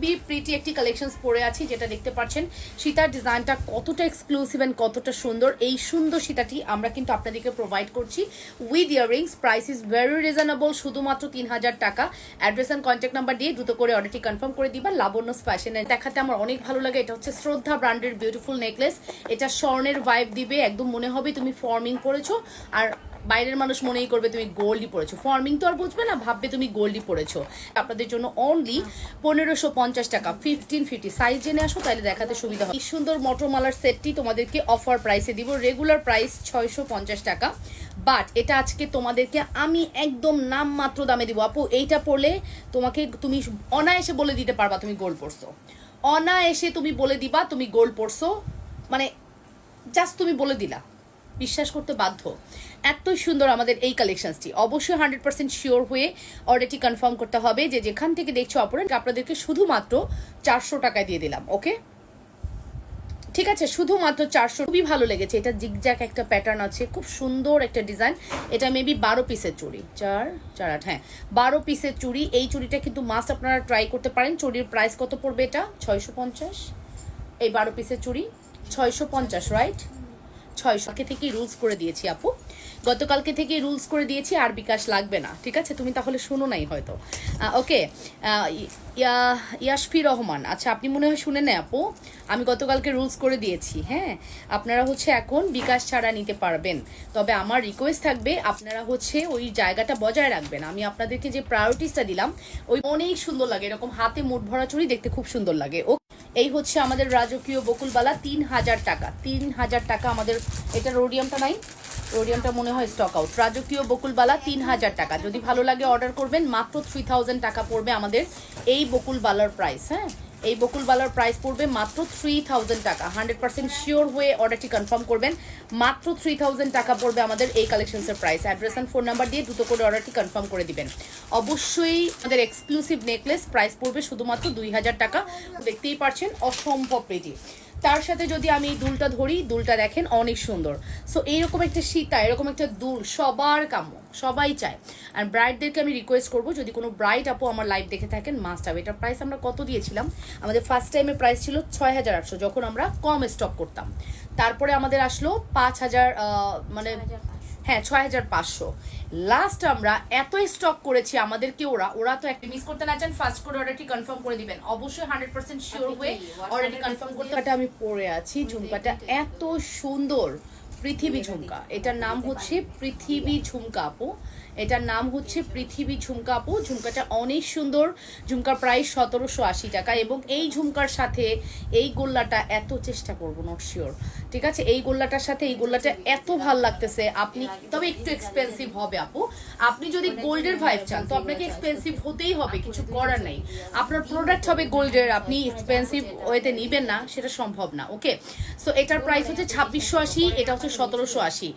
খুবই প্রিটি একটি কালেকশনস পরে আছি, যেটা দেখতে পাচ্ছেন। সীতার ডিজাইনটা কতটা এক্সক্লুসিভ অ্যান্ড কতটা সুন্দর। এই সুন্দর সীতাটি আমরা কিন্তু আপনাদেরকে প্রোভাইড করছি with earrings price is very reasonable শুধুমাত্র তিন হাজার টাকা। অ্যাড্রেস অ্যান্ড কন্ট্যাক্ট নাম্বার দিয়ে দ্রুত করে অর্ডারটি কনফার্ম করে দিবা। লাবণ্য ফ্যাশনে দেখাতে আমার অনেক ভালো লাগে। এটা হচ্ছে শ্রদ্ধা ব্র্যান্ডের বিউটিফুল নেকলেস এটা স্বর্ণের ভাইব দিবে। একদম মনে হবে তুমি ফর্মিং করেছ। আর বাইরের মানুষ মনেই করবে তুমি গোল্ডই পড়েছো। ফর্মিং তো আর বুঝবে না, ভাববে তুমি গোল্ডই পড়েছো। আপনাদের জন্য অনলি পনেরোশো পঞ্চাশ টাকা ফিফটিন ফিফটি সাইজ জেনে আসো, তাহলে দেখাতে সুবিধা হয় এই সুন্দর মটরমালার সেটটি তোমাদেরকে অফার প্রাইসে দিব। রেগুলার প্রাইস ছয়শো পঞ্চাশ টাকা। বাট এটা আজকে তোমাদেরকে আমি একদম নাম মাত্র দামে দিব। আপু, এইটা পড়লে তোমাকে তুমি অনায়াসে বলে দিতে পারবা তুমি গোল্ড পড়ছো। অনায়াসে তুমি বলে দিবা তুমি গোল্ড পড়ছো। মানে জাস্ট তুমি বলে দিলা। বিশ্বাস করতে বাধ্য। এতই সুন্দর আমাদের এই কালেকশনসটি অবশ্যই হান্ড্রেড পার্সেন্ট শিওর হয়ে অর্ডারটি কনফার্ম করতে হবে যে যেখান থেকে দেখছ অপরেন্ট আপনাদেরকে শুধুমাত্র চারশো টাকায় দিয়ে দিলাম ওকে ঠিক আছে, শুধুমাত্র চারশো। খুবই ভালো লেগেছে। এটা জিগজ্যাক একটা প্যাটার্ন আছে, খুব সুন্দর একটা ডিজাইন এটা মেবি বারো পিসের চুড়ি। চার চার আট হ্যাঁ। বারো পিসের চুড়ি। এই চুড়িটা কিন্তু মাস্ট আপনারা ট্রাই করতে পারেন। চুড়ির প্রাইস কত পড়বে এটা? ছয়শো পঞ্চাশ। এই বারো পিসের চুড়ি, ছয়শো পঞ্চাশ রাইট ছয়শো। থেকেই রুলস করে দিয়েছি আপু। গতকালকে থেকে রুলস করে দিয়েছি, আর বিকাশ লাগবে না। ঠিক আছে? তুমি তাহলে শুনো নাই হয়তো। ওকে। ইয়াসফি রহমান। আচ্ছা আপনি মনে হয় শুনে নেই আপু? আমি গতকালকে রুলস করে দিয়েছি হ্যাঁ? আপনারা হচ্ছে এখন বিকাশ ছাড়া নিতে পারবেন। তবে আমার রিকোয়েস্ট থাকবে, আপনারা হচ্ছে ওই জায়গাটা বজায় রাখবেন। আমি আপনাদেরকে যে প্রায়োরিটিসটা দিলাম, ওই অনেক সুন্দর লাগে। এরকম হাতে মুঠ ভরা চুরি দেখতে খুব সুন্দর লাগে। এই হচ্ছে আমাদের রাজকীয় বকুলবালা, তিন হাজার টাকা। তিন হাজার টাকা আমাদের এটা রোডিয়ামটা নাই রোডিয়ামটা মনে হয় স্টক আউট রাজকীয় বকুলবালা, তিন হাজার টাকা। যদি ভালো লাগে অর্ডার করবেন, মাত্র থ্রি টাকা পড়বে আমাদের এই বকুলবালার প্রাইস হ্যাঁ? এই বকুলবালার প্রাইস পড়বে মাত্র থ্রি থাউজেন্ড টাকা। হান্ড্রেড পার্সেন্ট শিওর হয়ে অর্ডারটি কনফার্ম করবেন। মাত্র থ্রি থাউজেন্ড টাকা পড়বে আমাদের এই কালেকশনসের price address and phone number দিয়ে দ্রুত করে অর্ডারটি কনফার্ম করে দিবেন। অবশ্যই আমাদের এক্সক্লুসিভ নেকলেস প্রাইস পড়বে শুধুমাত্র দুই হাজার টাকা। দেখতেই পারছেন, অসম্ভব প্রেটি তার সাথে যদি আমি এই দুলটা ধরি, দুলটা দেখেন অনেক সুন্দর। সো এইরকম একটা সীতা, এরকম একটা দুল সবার কাম্য, সবাই চায়। আর ব্রাইডদেরকে আমি রিকোয়েস্ট করব, যদি কোনো ব্রাইড আপু আমার লাইভ দেখে থাকেন মাস্ট হবে এটার প্রাইস আমরা কত দিয়েছিলাম? আমাদের ফার্স্ট টাইমের প্রাইস ছিল ছয় হাজার আটশো, যখন আমরা কম স্টক করতাম। তারপরে আমাদের আসলো পাঁচ হাজার মানে হ্যাঁ ছয় হাজার পাঁচশো। লাস্ট আমরা এত স্টক করেছি আমাদেরকে ওরা ওরা তো একটা মিস করতে না চান ফার্স্ট করে অর্ডারটি কনফার্ম করে দিবেন। অবশ্যই হান্ড্রেড পার্সেন্ট শিওর হয়ে অর্ডারটি কনফার্ম করতে আমি পরে আছি ঝুমকাটা এত সুন্দর। পৃথিবী ঝুমকা। এটার নাম হচ্ছে পৃথিবী ঝুমকা আপু। এটার নাম হচ্ছে পৃথিবী ঝুমকা আপু। ঝুমকাটা অনেক সুন্দর। ঝুমকার প্রাইস সতেরোশো আশি টাকা এবং এই ঝুমকার সাথে এই গোল্লাটা এত চেষ্টা করব নট শিওর ঠিক আছে? এই গোল্লাটার সাথে এই গোল্লাটা এত ভালো লাগতেছে। আপনি তবে একটু এক্সপেন্সিভ হবে আপু। আপনি যদি গোল্ডের ভাইব চান, তো আপনাকে এক্সপেন্সিভ হতেই হবে, কিছু করার নেই। আপনার প্রোডাক্ট হবে গোল্ডের, আপনি এক্সপেন্সিভ ওয়েতে নিবেন না, সেটা সম্ভব না ওকে সো এটার প্রাইস হচ্ছে ছাব্বিশশো আশি, এটা হচ্ছে সতেরোশো আশি।